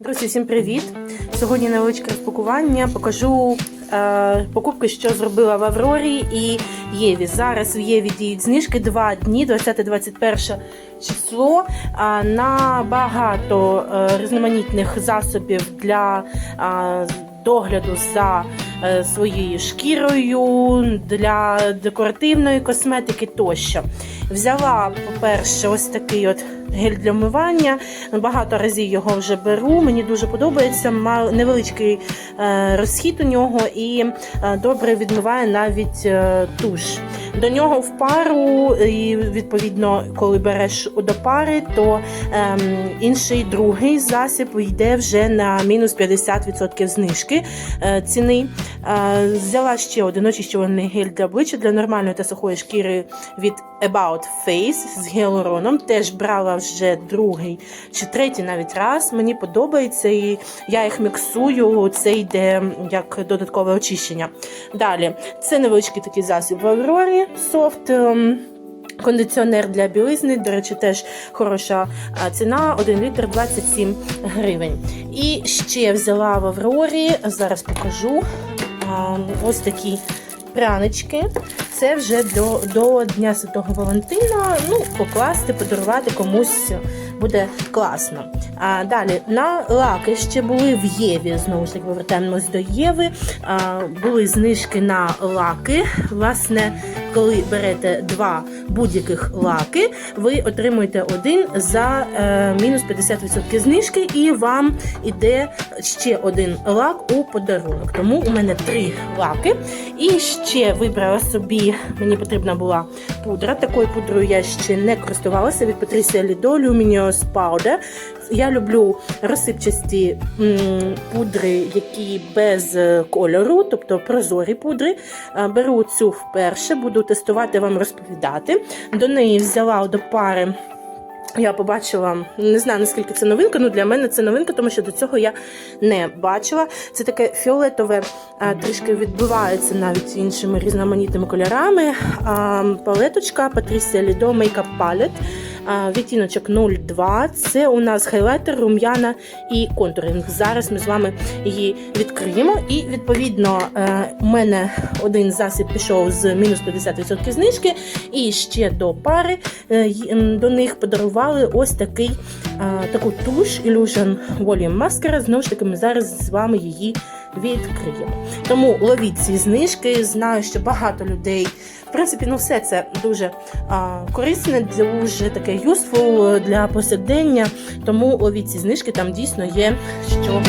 Друзі, всім привіт! Сьогодні невеличке розпакування. Покажу е, покупки, що зробила в Аврорі і Єві. Зараз в Єві діють знижки 2 дні, 20-21 число. А, на багато е, різноманітних засобів для е, догляду за е, своєю шкірою, для декоративної косметики тощо. Взяла, по-перше, ось такий от гель для вмивання. Багато разів його вже беру. Мені дуже подобається. мав невеличкий е, розхід у нього і е, добре відмиває навіть е, туш. До нього в пару, і відповідно, коли береш до пари, то ем, інший другий засіб йде вже на мінус 50% знижки е, ціни. Е, взяла ще один очищувальний гель для обличчя для нормальної та сухої шкіри від About Face з гіалуроном. Теж брала вже другий чи третій навіть раз. Мені подобається, і я їх міксую. Це йде як додаткове очищення. Далі, це невеличкий такий засіб в Аврорі софт. ем, Кондиціонер для білизни, до речі, теж хороша ціна 1 літр 27 гривень. І ще взяла в Аврорі, зараз покажу ось такі прянички. Це вже до, до Дня Святого Валентина. Ну, покласти, подарувати комусь буде класно. А далі на лаки ще були в Єві. Знову ж таки, повертаємось до Єви. А, були знижки на лаки. Власне, коли берете два будь-яких лаки, ви отримуєте один за е, мінус 50% знижки, і вам іде ще один лак у подарунок. Тому у мене три лаки. І ще вибрала собі, мені потрібна була пудра. Такою пудрою я ще не користувалася від Patricia Lido Luminous Powder. Я люблю розсипчасті пудри, які без е, кольору, тобто прозорі пудри. Беру цю вперше, буду тестувати, вам розповідати. До неї взяла до пари. Я побачила, не знаю наскільки це новинка. Ну для мене це новинка, тому що до цього я не бачила. Це таке фіолетове, трішки відбивається навіть іншими різноманітними кольорами. Палеточка Patricia Lido Makeup Palette. Відтіночок 02. Це у нас хайлайтер, рум'яна і контуринг. Зараз ми з вами її відкриємо. І відповідно е, у мене один засіб пішов з мінус 50% знижки. І ще до пари е, до них подарували ось такий е, таку туш Illusion Volume Mascara. Знову ж таки, ми зараз з вами її відкриємо. Тому ловіть ці знижки. Знаю, що багато людей. В принципі, ну все це дуже а, корисне, дуже таке useful для повсякдення. Тому ловіть ці знижки, там дійсно є що